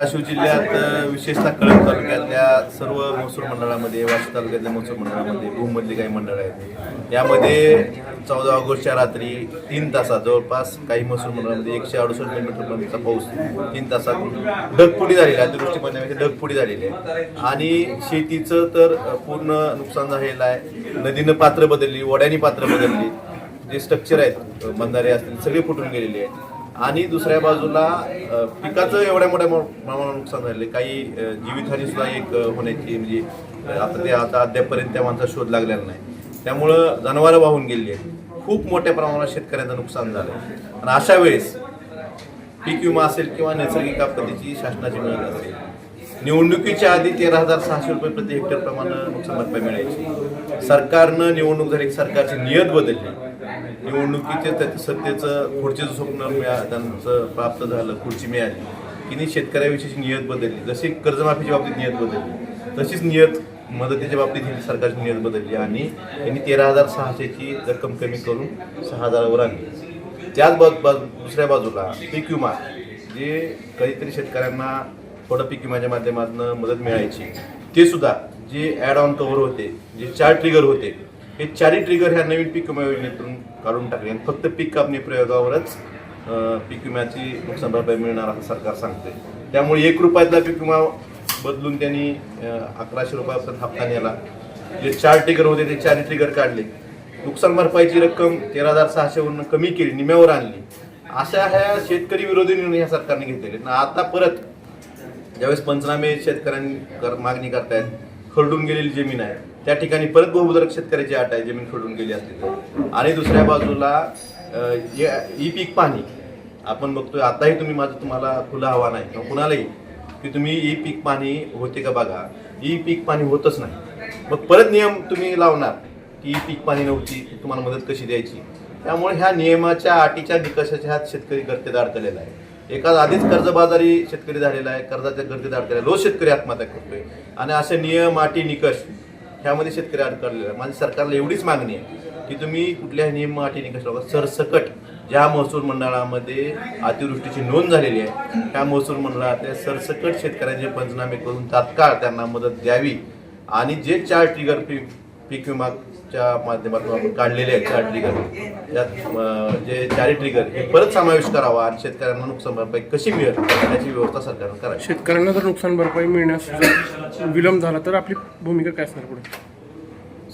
धाराशिव जिल्ह्यात विशेषतः कळंब तालुक्यातल्या सर्व महसूल मंडळामध्ये वाशी तालुक्यातल्या महसूल मंडळामध्ये भूमधली काही मंडळ आहेत. यामध्ये चौदा ऑगस्टच्या रात्री तीन तासात जवळपास काही महसूल मंडळामध्ये एकशे अडुसष्ट मिलीमीटरपर्यंतचा पाऊस तीन तासात ढगफुटी झालेली आहे. अतिवृष्टी पडण्यापेक्षा ढगफुटी झालेली आहे. आणि शेतीचं तर पूर्ण नुकसान झालेलं आहे. नदीनं पात्र बदलली वड्यानी पात्र बदलली. जे स्ट्रक्चर आहेत बंधारे असतील सगळे फुटून गेलेले आहेत. आणि दुसऱ्या बाजूला पिकाचं एवढ्या मोठ्या मो- प्रमाणात नुकसान झाले काही जीवितहानी सुद्धा एक होण्याची म्हणजे आता ते आता अद्यापपर्यंत त्या माणसाचा शोध लागलेला नाही. त्यामुळं जनावरं वाहून गेली आहेत. खूप मोठ्या प्रमाणात शेतकऱ्यांचं नुकसान झालं आणि अशा वेळेस पीक विमा असेल किंवा नैसर्गिक आपत्तीची शासनाची मदत असेल निवडणुकीच्या आधी तेरा हजार सहाशे रुपये प्रति हेक्टर प्रमाणे नुकसान भरपाई मिळायची. सरकारनं निवडणूक झाली सरकारची नियत बदलली. निवडणुकीचे त्याचं सत्तेचं खुर्चीचं स्वप्न मिळा त्यांचं प्राप्त झालं खुर्ची मिळाली. की नाही शेतकऱ्याविषयीची नियत बदलली. जशी कर्जमाफीच्या बाबतीत नियत बदलली तशीच नियत मदतीच्या बाबतीत ही सरकारची नियत बदलली आणि त्यांनी तेरा हजार सहाशेची रक्कम कमी करून सहा हजारावर आणली. त्याच बाजू बाजू दुसऱ्या बाजूला पीक विमा जे कधीतरी शेतकऱ्यांना थोडं पीक विम्याच्या माध्यमातून मदत मिळायची ते सुद्धा जे ॲड ऑन कव्हर होते जे चार ट्रिगर होते हे चारही ट्रिगर ह्या नवीन पीक विमा योजनेतून काढून टाकले. आणि फक्त पीक कापणी प्रयोगावरच पीक विम्याची नुकसान भरपाई मिळणार असं सरकार सांगते त्यामुळे एक रुपयातला पीक विमा बदलून त्यांनी अकराशे रुपयापर्यंत हप्ता नेला. जे चार ट्रिगर होते ते चारही ट्रिगर काढले. नुकसान भरपाईची रक्कम तेरा हजार सहाशेवरून कमी केली निम्यावर आणली. अशा ह्या शेतकरी विरोधी निर्णय ह्या सरकारने घेतलेले ना आता परत ज्यावेळेस पंचनामे शेतकऱ्यांनी कर मागणी करतायत खरडून गेलेली जमीन आहे. त्या ठिकाणी परत बहुदरक शेतकऱ्याची आट आहे जमीन खरडून गेली असली तर. आणि दुसऱ्या बाजूला ई पीक पाणी आपण बघतोय आताही तुम्ही माझं तुम्हाला खुलं आव्हान आहे किंवा कुणालाही की तुम्ही ई पीक पाणी होते का बघा. ई पीक पाणी होतच नाही. मग परत नियम तुम्ही लावणार की ई पीक पाणी नव्हती तुम्हाला मदत कशी द्यायची? त्यामुळे ह्या नियमाच्या अटीच्या निकषाच्या ह्यात शेतकरी गर्तेत अडकलेला आहे. एखाद आधीच कर्जबाजारी शेतकरी झालेला आहे कर्जाच्या गर्दीत अडकलेला रोज शेतकरी आत्महत्या करतोय. आणि असे नियम अटी निकष ह्यामध्ये शेतकरी अडकलेला आहे. माझी सरकारला एवढीच मागणी आहे की तुम्ही कुठल्याही नियम अटी निकष लावा. सरसकट ज्या महसूल मंडळामध्ये अतिवृष्टीची नोंद झालेली आहे त्या महसूल मंडळातल्या सरसकट शेतकऱ्यांचे पंचनामे करून तात्काळ त्यांना मदत द्यावी. आणि जे चार ट्रिगर पीक विमाच्या माध्यमातून आपण काढलेले आहेत चार ट्रिगर त्यात जे चारही ट्रिगर हे परत समावेश करावा आणि शेतकऱ्यांना नुकसान भरपाई कशी मिळेल याची व्यवस्था सरकारनं करावी. शेतकऱ्यांना जर नुकसान भरपाई मिळण्यास जर विलंब झाला तर आपली भूमिका काय असणार पुढे?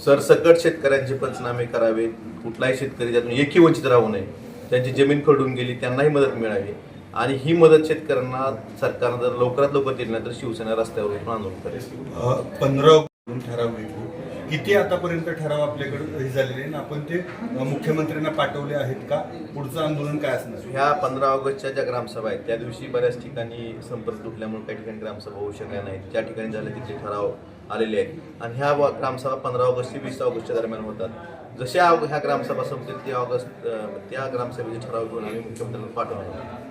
सरसकट शेतकऱ्यांचे पंचनामे करावे. कुठलाही शेतकरी त्यातून एकही वंचित राहू नये त्यांची जमीन खरडून गेली त्यांनाही मदत मिळावी. आणि ही मदत शेतकऱ्यांना सरकारनं जर लवकरात लवकर दिली नाही तर शिवसेना रस्त्यावर उतरून आंदोलन करेल. पंधरा ठराव किती आतापर्यंत ठराव आपल्याकडे हे झालेले आणि आपण ते मुख्यमंत्र्यांना पाठवले आहेत का? पुढचं आंदोलन काय असणार? ह्या पंधरा ऑगस्टच्या ज्या ग्रामसभा आहेत त्या दिवशी बऱ्याच ठिकाणी संपर्क तुटल्यामुळे काही ठिकाणी ग्रामसभा होऊ शकल्या नाहीत. ज्या ठिकाणी झाले तिथे ठराव आलेले आहेत. आणि ह्या ग्रामसभा पंधरा ऑगस्ट ते वीस ऑगस्टच्या दरम्यान होतात. जशा ह्या ग्रामसभा संपतील त्या ऑगस्ट त्या ग्रामसभेचे ठराव घेऊन आम्ही मुख्यमंत्र्यांना पाठवणार आहोत.